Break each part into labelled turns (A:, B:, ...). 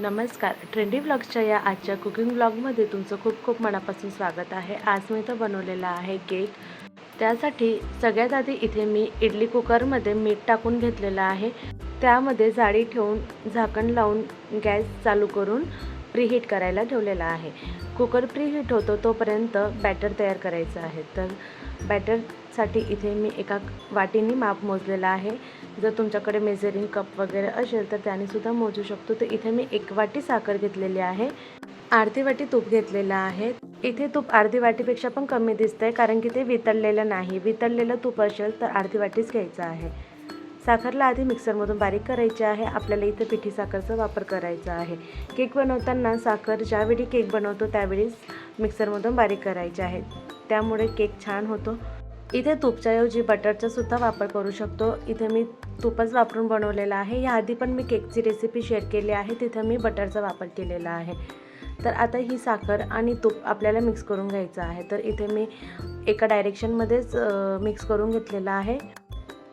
A: नमस्कार. ट्रेंडी ब्लॉग्सच्या या आजच्या कुकिंग ब्लॉगमध्ये तुमचं खूप खूप मनापासून स्वागत आहे. आज मी इथं बनवलेला आहे केक. त्यासाठी सगळ्यात आधी इथे मी इडली कुकरमध्ये मीठ टाकून घेतलेलं आहे. त्यामध्ये जाळी ठेवून झाकण लावून गॅस चालू करून प्रीहीट करायला ठेवलेला आहे. कुकर प्रीहीट होतो तोपर्यंत बॅटर तयार करायचं आहे. तर बॅटरसाठी इथे मी एका वाटीने माप मोजलेला आहे. जर तुमच्याकडे मेजरिंग कप वगैरे असेल तर त्याने सुद्धा मोजू शकतो. तर इथे मी एक वाटी साखर घेतलेली आहे. अर्धी वाटी तूप घेतलेलं आहे. इथे तूप अर्धी वाटीपेक्षा पण कमी दिसतंय कारण की ते वितळलेलं नाही. वितळलेलं तूप असेल तर अर्धी वाटीच घ्यायचं आहे. साखरला आधी मिक्सरमधून बारीक करायची आहे. आपल्याला इथे पिठी साखरचा वापर करायचा आहे. केक बनवताना साखर ज्यावेळी केक बनवतो त्यावेळीच मिक्सरमधून बारीक करायची आहे. त्यामुळे केक छान होतो. इथे तुपच्याऐवजी बटरचा सुद्धा वापर करू शकतो. इथे मी तुपच वापरून बनवलेला आहे. याआधी पण मी केकची रेसिपी शेअर केली आहे. तिथं मी बटरचा वापर केलेला आहे. तर आता ही साखर आणि तूप आपल्याला मिक्स करून घ्यायचं आहे. तर इथे मी एका डायरेक्शनमध्येच मिक्स करून घेतलेलं आहे.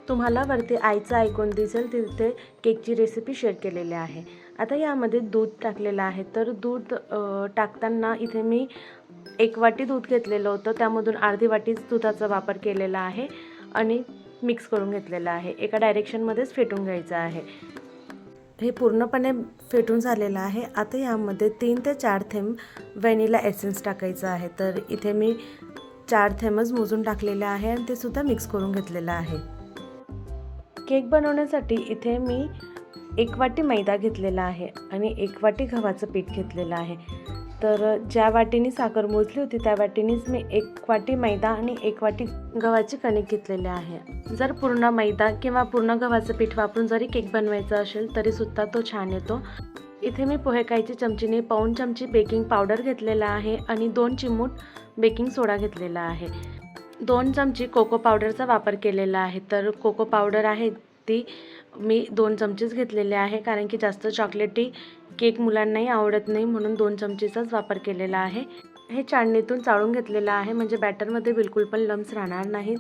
A: तुम्हाला वरती आईचं ऐकून दिसेल. तिथे केकची रेसिपी शेअर केलेली आहे. आता यामध्ये दूध टाकलेलं आहे. तर दूध टाकताना इथे मी एक वाटी दूध घेतलेलं होतं. त्यामधून अर्धी वाटीच दुधाचा वापर केलेला आहे आणि मिक्स करून घेतलेलं आहे. एका डायरेक्शनमध्येच फेटून घ्यायचं आहे. हे पूर्णपणे फेटून झालेलं आहे. आता यामध्ये तीन ते चार थेंब व्हॅनिला एसेन्स टाकायचं आहे. तर इथे मी चार थेंबच मोजून टाकलेले आहे आणि ते सुद्धा मिक्स करून घेतलेलं आहे. केक बनवण्यासाठी इथे मी एक वाटी मैदा घेतलेला आहे आणि एक वाटी गव्हाचं पीठ घेतलेलं आहे. तर ज्या वाटीने साखर मोजली होती त्या वाटीनेच मी एक वाटी मैदा आणि एक वाटी गव्हाची कणिक घेतलेले आहे. जर पूर्ण मैदा किंवा पूर्ण गव्हाचं पीठ वापरून जरी केक बनवायचा असेल तरीसुद्धा तो छान येतो. इथे मी पोहेकायची चमचीने पाऊण चमची बेकिंग पावडर घेतलेला आहे आणि दोन चिमूट बेकिंग सोडा घेतलेला आहे. दोन चमची कोको पावडरचा वापर केलेला आहे. तर कोको पावडर आहे ती मी दोन चमचेच घेतलेले आहे कारण की जास्त चॉकलेटी केक मुलांनाही आवडत नाही म्हणून दोन चमचेचाच वापर केलेला आहे. हे चाळणीतून चाळून घेतलेलं आहे म्हणजे बॅटरमध्ये बिलकुल पण लम्स राहणार नाहीत.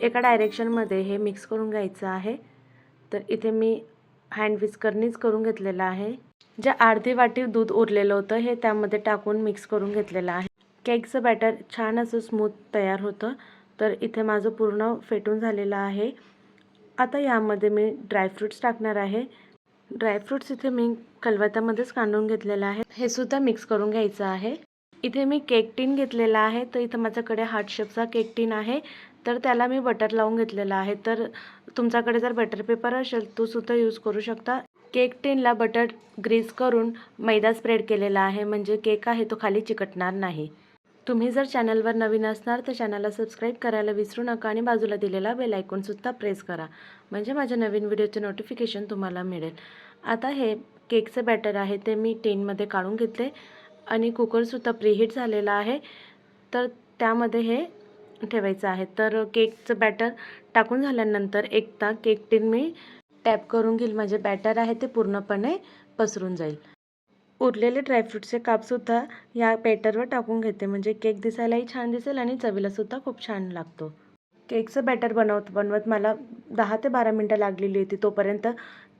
A: एका डायरेक्शनमध्ये हे मिक्स करून घ्यायचं आहे. तर इथे मी हँड विस्करनीच करून घेतलेलं आहे. जे अर्धी वाटी दूध उरलेलं होतं हे त्यामध्ये टाकून मिक्स करून घेतलेलं आहे. केकचं बॅटर छान असं स्मूथ तयार होतं. तर इथे माझं पूर्ण फेटून झालेलं आहे. आता यामध्ये मी ड्रायफ्रूट्स टाकणार आहे. ड्रायफ्रूट्स इथे मी खलबत्त्यामध्येच कांडून घेतलेलं आहे. हे सुद्धा मिक्स करून घ्यायचं आहे. इथे मी केक टीन घेतलेला आहे. तर इथं माझ्याकडे हार्ट शेपचा केक टीन आहे. तर त्याला मी बटर लावून घेतलेला आहे. तर तुमच्याकडे जर बटर पेपर असेल तो सुद्धा यूज करू शकता. केक टीनला बटर ग्रीस करून मैदा स्प्रेड केलेला आहे. म्हणजे केक आहे तो खाली चिकटणार नाही. तुम्ही जर चॅनलवर नवीन असणार तर चॅनलला सबस्क्राईब करायला विसरू नका आणि बाजूला दिलेला बेल आयकॉनसुद्धा प्रेस करा. म्हणजे माझ्या नवीन व्हिडिओचे नोटिफिकेशन तुम्हाला मिळेल. आता हे केकचं बॅटर आहे ते मी टेनमध्ये काढून घेतले आणि कुकरसुद्धा प्रीहीट झालेला आहे. तर त्यामध्ये हे ठेवायचं आहे. तर केकचं बॅटर टाकून झाल्यानंतर एकदा केक टीन मी टॅप करून घेईल. म्हणजे बॅटर आहे ते पूर्णपणे पसरून जाईल. उरलेले ड्रायफ्रूटचे कापसुद्धा या बॅटरवर टाकून घेते. म्हणजे केक दिसायलाही छान दिसेल आणि चवीलासुद्धा खूप छान लागतो. केकचं बॅटर बनवत बनवत मला दहा ते बारा मिनटं लागलेली होती. तोपर्यंत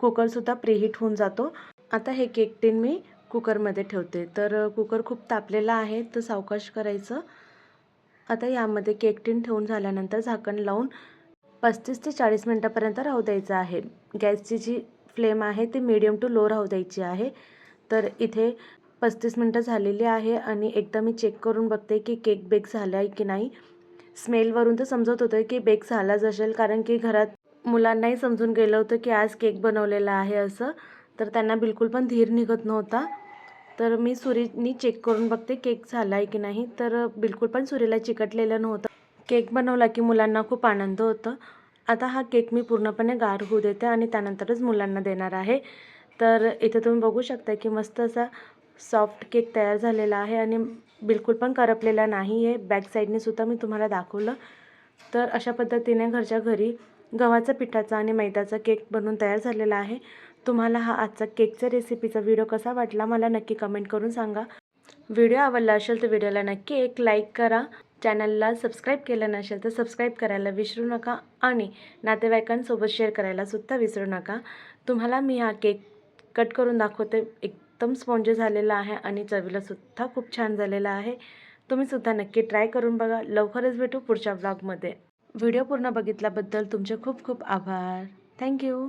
A: कुकरसुद्धा प्रीहीट होऊन जातो. आता हे केक टीन मी कुकरमध्ये ठेवते. तर कुकर खूप तापलेला आहे तर सावकाश करायचं. आता यामध्ये केक टीन ठेवून झाल्यानंतर झाकण लावून पस्तीस ते चाळीस मिनटापर्यंत राहू द्यायचं आहे. गॅसची जी फ्लेम आहे ती मीडियम टू लो राहू द्यायची आहे. तर इथे पस्तीस मिनटं झालेली आहे आणि एकदा मी चेक करून बघते की केक बेक झाला आहे की नाही. स्मेलवरून तर समजत होतं की बेक झालाच असेल कारण की घरात मुलांनाही समजून गेलं होतं की आज केक बनवलेला आहे असं. तर त्यांना बिलकुल पण धीर निघत नव्हता. तर मी सुरीनी चेक करून बघते केक झाला आहे की नाही. तर बिलकुल पण सुरीला चिकटलेलं नव्हतं. केक बनवला की मुलांना खूप आनंद होतं. आता हा केक मी पूर्णपणे गार होऊ देते आणि त्यानंतरच मुलांना देणार आहे. तर इथे तुम्ही बघू शकता की मस्त असा सॉफ्ट केक तयार झालेला आहे आणि बिलकुल पण करपलेला नाही आहे. बॅक साईडने सुद्धा मी तुम्हाला दाखवलं. तर अशा पद्धतीने घरच्या घरी गव्हाचा पिठाचा आणि मैद्याचा केक बनवून तयार झालेला आहे. तुम्हाला हा आजचा केकच्या रेसिपीचा व्हिडिओ कसा वाटला मला नक्की कमेंट करून सांगा. व्हिडिओ आवडला असेल तर व्हिडिओला नक्की एक लाईक करा. चॅनलला सबस्क्राईब केलं नसेल तर सबस्क्राईब करायला विसरू नका. आणि नातेवाईकांसोबत शेअर करायला सुद्धा विसरू नका. तुम्हाला मी हा केक कट करून दाखवते. एकदम स्पॉन्जी झालेला आहे आणि चवीलासुद्धा खूप छान झालेला आहे. तुम्ही सुद्धा नक्की ट्राय करून बघा. लवकरच भेटू पुढच्या ब्लॉगमध्ये. व्हिडिओ पूर्ण बघितल्याबद्दल तुमचे खूप खूप आभार. थँक्यू